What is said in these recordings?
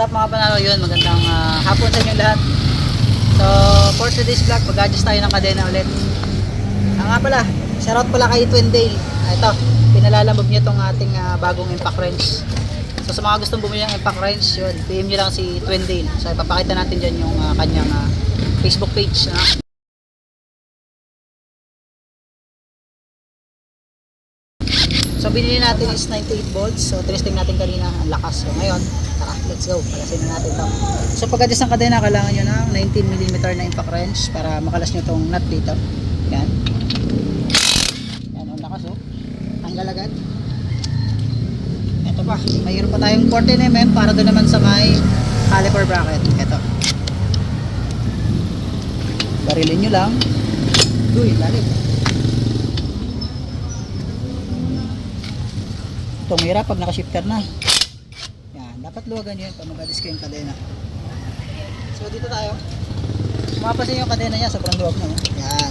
What's up mga panalo yun? Magandang ah, hapon sa inyong lahat. So, for today's vlog, mag-adjust tayo ng kadena ulit. Ah, nga pala, shoutout pala kay Twindale. Ah, ito, pinalalambog niya tong ating ah, bagong impact wrench. So, sa mga gustong bumili ng impact wrench, yun, PM nyo lang si Twindale. So, ipapakita natin dyan yung ah, kanyang ah, Facebook page. ah. So binili natin is 98 volts. So testing natin kanina ang lakas. So ngayon, tara, let's go. Palasin na natin 'to. So pag-adjust ng kadena, kailangan niyo ng 19 mm na impact wrench para makalas niyo tong nut dito. Yan. Yan ang lakas oh. Tanggal agad. Ito pa, mayroon pa tayong 14 mm para doon naman sa may caliper bracket. Ito. Barilin nyo lang. Uy, lalim. Hirap pag naka-shifter na. Yan, dapat luwagan nyo yun pag kayo yung kadena. So dito tayo. Mapapansin yung kadena niya, sobrang luwag na. oh. Yan.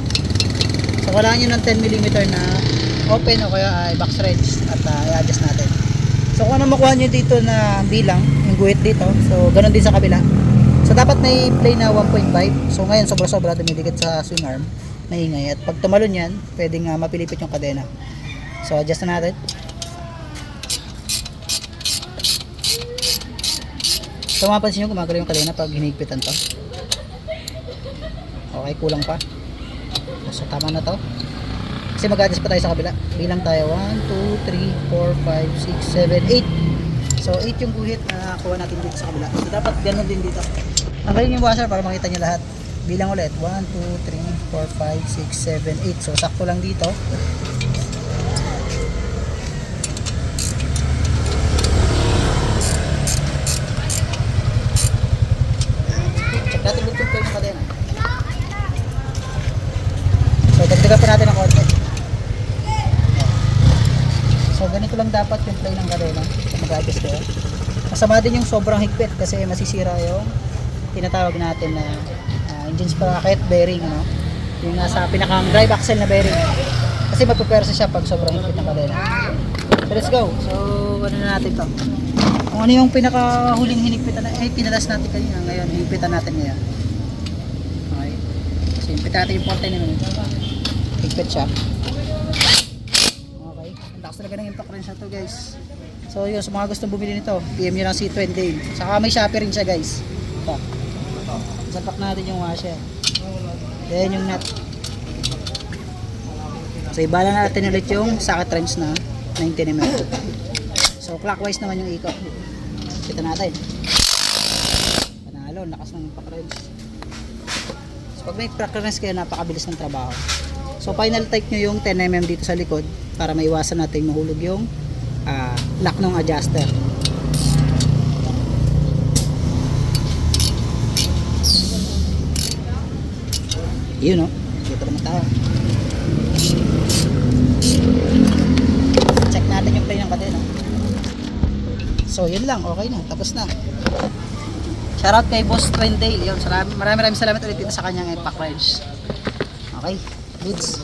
So kailangan nyo ng 10 mm na open o kaya ay box wrench at uh, i-adjust natin. So kung ano makuha nyo dito na bilang, yung guhit dito, so ganun din sa kabila. So dapat may play na 1.5. So ngayon sobra-sobra dumidikit sa swing arm, maingay. At pag tumalon yan, pwedeng uh, mapilipit yung kadena. So adjust na natin. So mapapansin nyo gumagalaw yung kadena pag hinigpitan to. Okay, kulang pa. So tama na to. Kasi mag-adjust pa tayo sa kabila. Bilang tayo 1, 2, 3, 4, 5, 6, 7, 8. So 8 yung guhit na nakuha natin dito sa kabila. So dapat ganun din dito. Tanggalin yung washer para makita nyo lahat. Bilang ulit. 1, 2, 3, 4, 5, 6, 7, 8. So sakto lang dito. Natin kung tumpay yung kadena. So, dagdagan pa natin ng konti. So, ganito lang dapat yung play ng kadena. So, mag-adjust kayo. Masama din yung sobrang higpit kasi masisira yung tinatawag natin na uh, engine sprocket bearing. Ano? Yung nasa pinakang drive axle na bearing. Kasi magpupersa siya pag sobrang higpit ng kadena. So, let's go. So, ano na natin to? Kung ano yung pinakahuling hinigpitan na, eh, pinalas natin kanina. Ngayon, hinigpitan natin ngayon. Okay. So, hinigpitan natin yung 40 na minutes. Higpit siya. Okay. Ang lakas talaga ng impact wrench na to guys. So yun, sa mga gustong bumili nito, PM nyo si Twendale. Saka may Shopee rin siya guys. Ito. Sapak natin yung washer. Then yung nut. So ibala natin ulit yung socket wrench na 19 mm. So clockwise naman yung ikot. Kita natin. Panalo, lakas ng wrench. So pag may wrench kayo, napakabilis ng trabaho. So final tight nyo yung 10mm dito sa likod para maiwasan natin mahulog yung ah, lock ng adjuster. Yun no, dito naman tayo. So yun lang, okay na, tapos na. Shoutout kay Boss Twendale. Yun, maraming maraming salamat ulit dito sa kanyang impact wrench. Okay, goods.